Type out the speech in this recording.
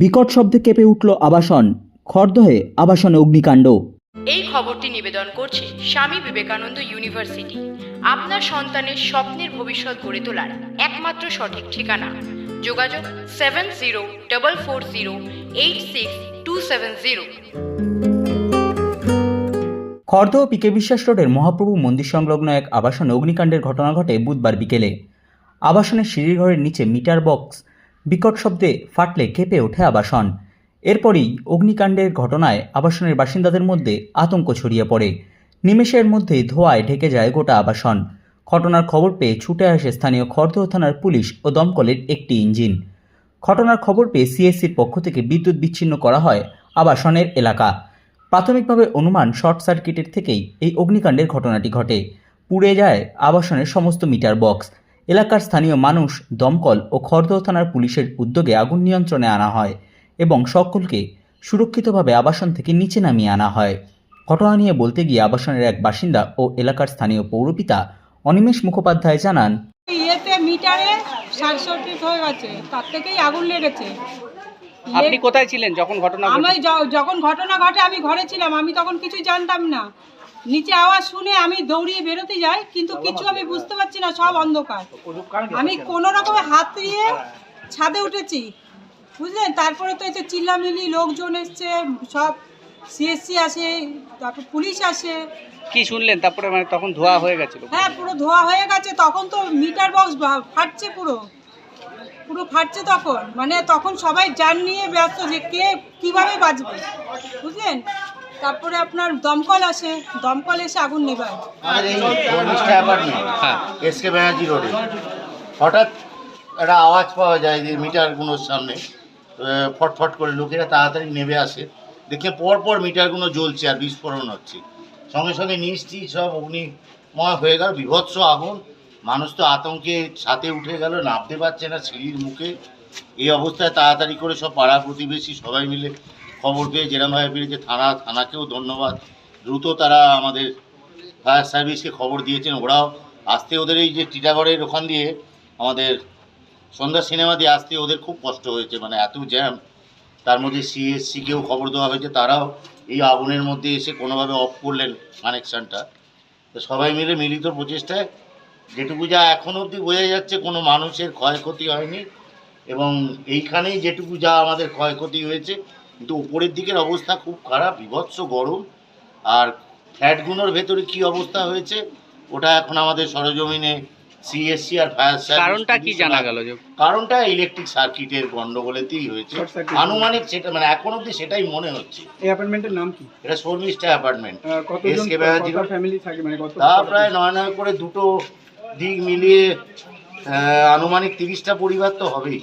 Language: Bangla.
বিকট শব্দে কেঁপে উঠল আবাসন। খড়দহে আবাসনে অগ্নিকাণ্ড। এই খবরটি নিবেদন করছে স্বামী বিবেকানন্দ ইউনিভার্সিটি। আপনার সন্তানের স্বপ্নের ভবিষ্যৎ গড়ে তোলার একমাত্র সঠিক ঠিকানা। যোগাযোগ seven zero double four zero eight six two seven zero. Khardah PK Biswas রোডের মহাপ্রভু মন্দির সংলগ্ন এক আবাসনে অগ্নিকাণ্ডের ঘটনা ঘটে বুধবার বিকেলে। আবাসনের সিঁড়ির ঘরের নিচে মিটার বক্স বিকট শব্দে ফাটলে কেঁপে ওঠে আবাসন। এরপরই অগ্নিকাণ্ডের ঘটনায় আবাসনের বাসিন্দাদের মধ্যে আতঙ্ক ছড়িয়ে পড়ে। নিমেষের মধ্যেই ধোঁয়ায় ঢেকে যায় গোটা আবাসন। ঘটনার খবর পেয়ে ছুটে আসে স্থানীয় খড়দহ থানার পুলিশ ও দমকলের একটি ইঞ্জিন। ঘটনার খবর পেয়ে সিএসসির পক্ষ থেকে বিদ্যুৎ বিচ্ছিন্ন করা হয় আবাসনের এলাকা। প্রাথমিকভাবে অনুমান শর্ট সার্কিটের থেকেই এই অগ্নিকাণ্ডের ঘটনাটি ঘটে। পুড়ে যায় আবাসনের সমস্ত মিটার বক্স। এলাকার স্থানীয় মানুষ দমকল ও খড়দহ থানার পুলিশের উদ্যোগে আগুন নিয়ন্ত্রণে আনা হয় এবং সকলকে সুরক্ষিতভাবে আবাসন থেকে নিচে নামিয়ে আনা হয়। ঘটনা নিয়ে বলতে গিয়ে আবাসনের এক বাসিন্দা ও এলাকার স্থানীয় পৌরপিতা অনিমেষ মুখোপাধ্যায় জানান ইয়েতে মিটারে শর্ট হয়ে গেছে তার থেকেই আগুন লেগেছে। আপনি কোথায় ছিলেন যখন ঘটনা আমি ঘটে যখন ঘটনা ঘটে আমি ঘরে ছিলাম আমি তখন কিছু জানতাম না। নিচে আওয়াজ শুনে আমি দৌড়িয়ে বেরোতে যাই কিন্তু কিছু আমি বুঝতে পারছি না সব অন্ধকার। আমি কোনো? রকমে হাত দিয়ে ছাদে উঠেছি। বুঝলেন? তারপরে তো এসে চিল্লামিলি লোকজন এসছে সব সিএসসি আসে তারপর পুলিশ আসে। কি শুনলেন? তারপরে মানে তখন ধোয়া হয়ে গেছিল হ্যাঁ পুরো ধোয়া হয়ে গেছে তখন তো মিটার বক্স ফাটছে পুরো। পুরো ফাটছে তখন। মানে তখন সবাই যান নিয়ে ব্যস্ত যে কে কীভাবে বাঁচবে বুঝলেন? তারপরে আপনার দমকল আসে দমকল এসে আগুন নেবায় এই হ্যাঁ। এস ব্যানার্জি রোডে। হঠাৎ একটা আওয়াজ পাওয়া যায় যে মিটারগুলোর সামনে ফটফট করে লোকেরা তাড়াতাড়ি নেমে আসে। দেখে পর পর মিটারগুলো জ্বলছে আর বিস্ফোরণ হচ্ছে। সঙ্গে সঙ্গে নিচটি সব অগ্নিময় হয়ে গেল বিভৎস আগুন। মানুষ তো আতঙ্কে ছাতে উঠে গেল নামতে পারছে না সিঁড়ির মুখে। এই অবস্থায় তাড়াতাড়ি করে সব পাড়া প্রতিবেশী সবাই মিলে খবর পেয়ে যেরমভাবে পেরেছে থানা, থানাকেও ধন্যবাদ। দ্রুত তারা আমাদের ফায়ার সার্ভিসকে খবর দিয়েছেন। ওরাও আসতে ওদের এই যে টিটাগড়ের ওখান দিয়ে আমাদের সন্ধ্যা সিনেমা দিয়ে আসতে ওদের খুব কষ্ট হয়েছে মানে এত জ্যাম। তার মধ্যে সিএসসিকেও খবর দেওয়া হয়েছে। তারাও এই আগুনের মধ্যে এসে কোনোভাবে অফ করলেন কানেকশানটা তো সবাই মিলে মিলিত প্রচেষ্টায় যেটুকু যা এখন অবধি বোঝা যাচ্ছে, কোনো মানুষের ক্ষয়ক্ষতি হয়নি। এবং এইখানেই যেটুকু যা আমাদের ক্ষয়ক্ষতি হয়েছে কিন্তু উপরের দিকের অবস্থা খুব খারাপ বিভৎস গরম। আর ফ্ল্যাটগুলোর ভেতরে কি অবস্থা হয়েছে ওটা এখন আমাদের সরজমিনে সিএসসি আর ফায়ার সার্ভিস কারণটা কি জানা গেল কারণটা ইলেকট্রিক সার্কিটের গন্ডগোলেতেই হয়েছে। আনুমানিক সেটা মানে এখন অবধি সেটাই মনে হচ্ছে। এই অ্যাপার্টমেন্টের নাম কি? এটা শর্মিষ্ঠা অ্যাপার্টমেন্ট কতজন ফ্যামিলি থাকে মানে কত তা প্রায় নয় নয় করে দুটো দিক মিলিয়ে আহ, আনুমানিক তিরিশটা পরিবার তো হবেই।